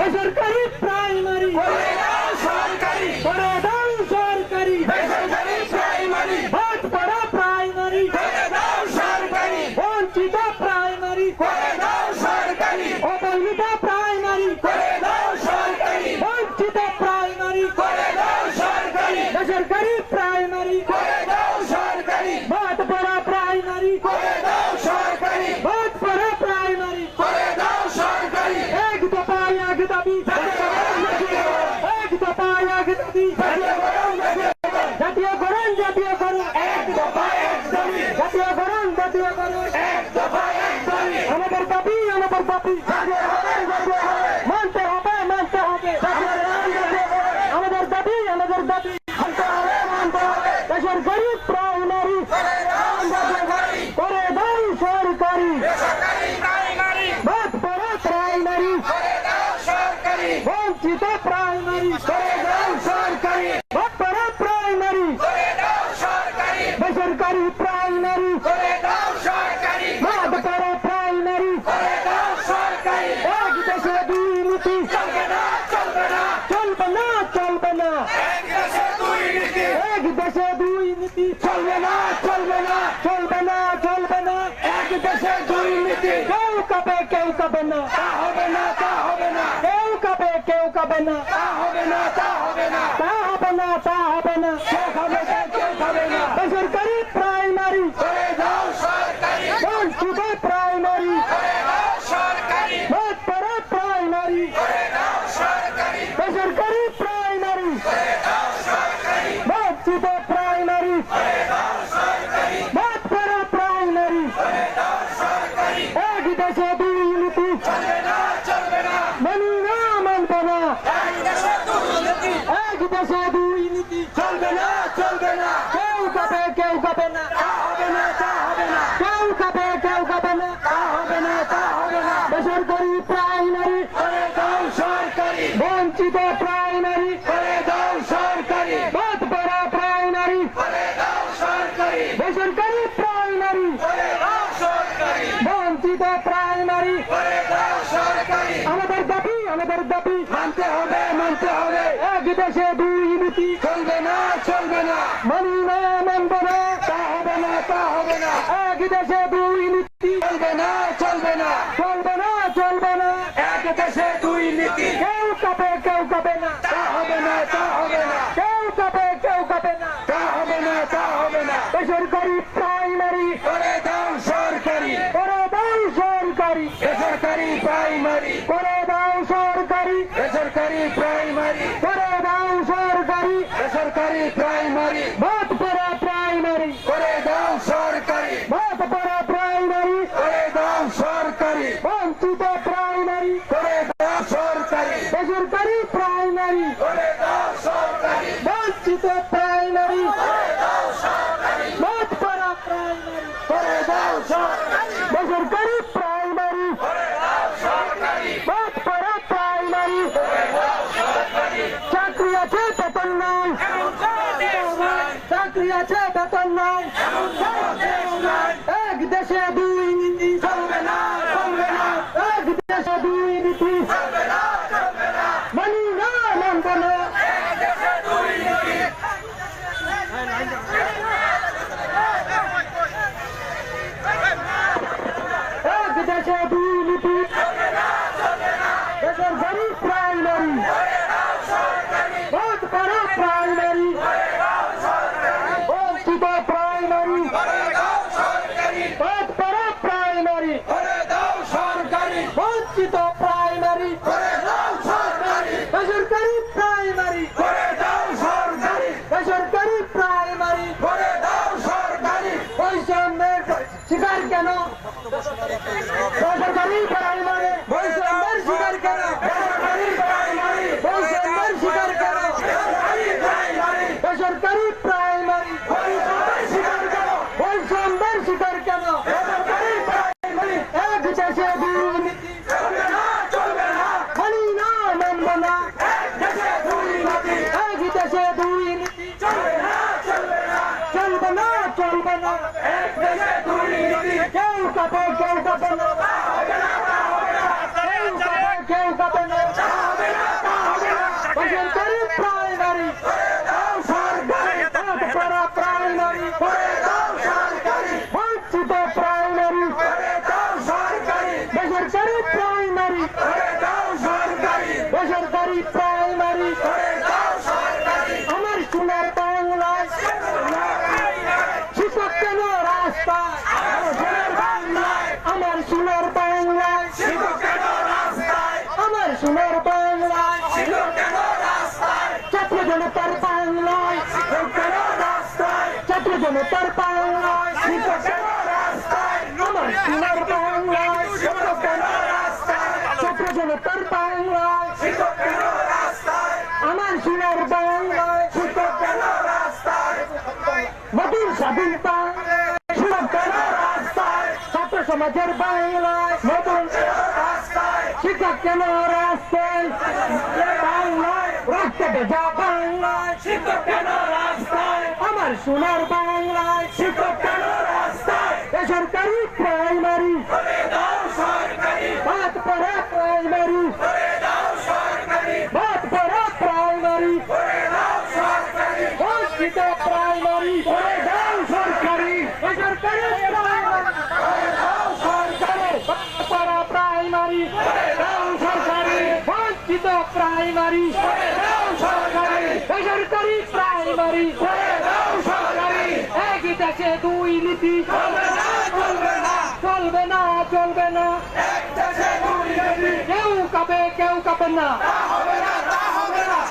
শ্বশুর করি জাতীয়করণ জাতীয়করণ এক দফা এক দাবি। জাতীয়করণ জাতীয়করণ এক দফা এক দাবি। আমাদের দাবি আমাদের দাবি। মানতে হবে মানতে হবে। আমাদের দাবি আমাদের দাবি। দেশের গরিব প্রায় নারী। হ্যাঁ। কাঁপে কেউ কাঁপে না। তা হবে না তা হবে না। কেউ কাঁপে কেউ কাঁপে না। তা হবে না তা হবে না। তা হবে না তা হবে না। কেউ খাবে কেউ খাবে না। দেশে দুই নীতি। চলবে না চলবে না। কেউ কাঁপে কেউ কাঁপে না। চলবে না চলবে না। মানি না মানব না। তা হবে না তা হবে না। এক দেশে দুই নীতি। চলবে না চলবে না। চলবে না চলবে না। এক দেশে দুই নীতি। কেউ কাপে কেউ কাপে না। তা হবে না তা হবে না। কেউ কাপে কেউ কাপে না। তা হবে না তা হবে না। বেসরকারি প্রাইমারি করে দাও সরকারি। করে দাও সরকারি। বেসরকারি প্রাইমারি করে দাও সরকারি। বেসরকারি প্রাইমারি সরকারি প্রাইমারি। ভাতপাড়া প্রাইমারি। করে দাও সরকারি। ভাতপাড়া প্রাইমারি। করে দাও সরকারি। বঞ্চিত প্রাইমারি। করে দাও সরকারি। বেসরকারি নাই এক দেশে দুই দাও প্রায় নারী পথ পারো প্রায় নারী বঞ্চিত প্রায় নারী বেসরকারি প্রাইমারি। বেসরকারি প্রাইমারি। পয়সা শিকার কেন? দেশে দুর্নীতি চলবে না চলবে না। মানি না মানব না এক দেশে দুর্নীতি এক দেশে দুর্নীতি চলবে না চলবে না। চলবে না চলবে না এক দেশে দুর্নীতি কেউ কাপে কেউ কাপে না। হবে না হবে না কেউ কাপে কেউ কাপে না। হবে না হবে না বসন্তের প্রাইমারি প্রাইমারি করে স্বাধীনতা ছাত্র সমাজের বাংলায় নতুন শিক্ষক কেন রাস্তায়? বাংলায় রক্ত ভেজা বাংলায়, শিক্ষক কেন রাস্তায়? আমার সোনার বাংলায়, শিক্ষক কেন রাস্তায়? বেসরকারি প্রাইমারি বাদ পড়া প্রাইমারি বাদ পড়া প্রাইমারি প্রাইমারি করে দাও সরকারি বেসরকারি প্রাইমারি করে দাও সরকারি বাদ পড়া প্রাইমারি করে সরকারি বঞ্চিত প্রাইমারি সরকারি বেসরকারি প্রাইমারি সরকারি। একই দেশে দুই নীতি চলবে না চলবে না। কেউ কাবে কেউ কাবে না।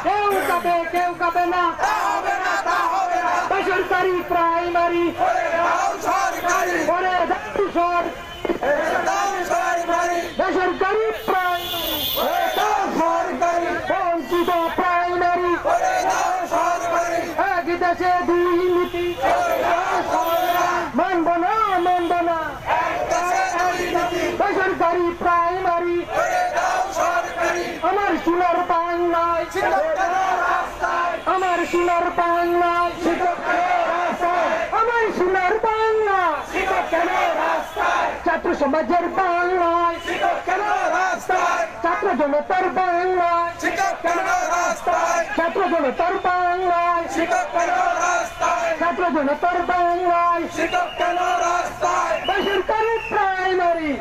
কেউ কাবে কেউ কাবে না। বেসরকারি প্রাইমারি। সরকারি। করে দাও সরকারি। বেসরকারি প্রাইমারি। বঞ্চিত প্রাইমারি এক দেশে দুই নীতি। মানব না মানব না। এক দেশে বেসরকারি প্রাইমারি। আমার সোনার বাংলায়। আমার সোনার বাংলায় শিক্ষক কেন রাস্তায় আমার সোনার বাংলা শিক্ষক কেন রাস্তায় ছাত্র সমাজের বাংলায়। ছাত্র জনতার বাংলায়। ছাত্র জনতার বাংলায়। ছাত্র জনতার বাংলায়। বেসরকারি প্রাইমারি।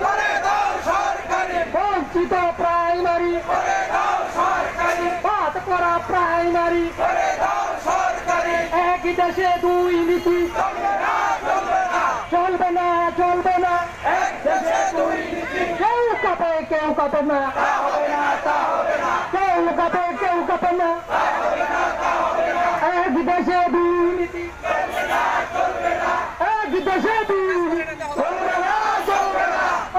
বঞ্চিত প্রাইমারি। বাদ করা প্রাইমারি। এক দেশে দুই নীতি চলবে না চলবে না চলবে না চলবে না এক দেশে দুই নীতি কেউ কাপে কেউ কাপে না। কেউ কাপে কেউ কাপে না। এক দেশে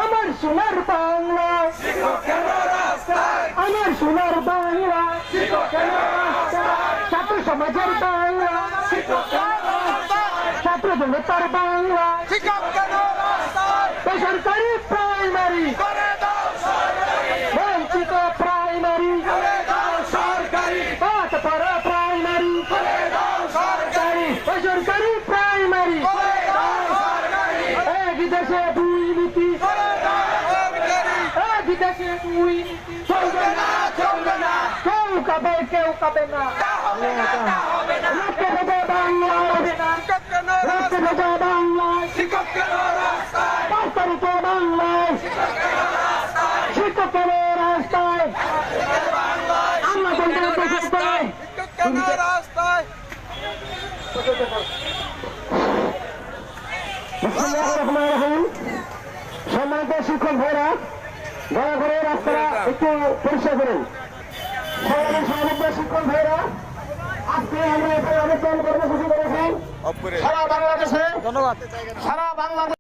আমার সোনার বাংলা। আমার সোনার বাংলা। ছাত্র সমাজের বাংলা। ছাত্র জনতার বাংলা। বেসরকারি প্রাইমারি করে দাও সরকারি বঞ্চিত প্রাইমারি করে দাও সরকারি পাঠ পড়া প্রাইমারি করে দাও সরকারি বেসরকারি প্রাইমারি করে দাও সরকারি এক দেশে দুই নীতি করে দাও সরকারি এক দেশে দুই নীতি চলবে না চলবে না কেউ কাবে কেউ কাবে না তা হবে না তা হবে না রক্ত ভেজা বাংলা হবে না শিক্ষক কেন রক্ত ভেজা বাংলায় শিক্ষক কেন রাস্তায় পাঁচ তারিখে বাংলায় শিক্ষকের রাস্তায় আমরা বলতে দেশে শিক্ষক কেন রাস্তায় সম্মানিত শিক্ষক ভাইরা দয়া করে রাস্তাটা একটু পরিষ্কার করুন। শিক্ষক ভাইরা আজকে আমরা এখানে অনেক কর্মসূচি করেছি। সারা বাংলাদেশে ধন্যবাদ। সারা বাংলাদেশ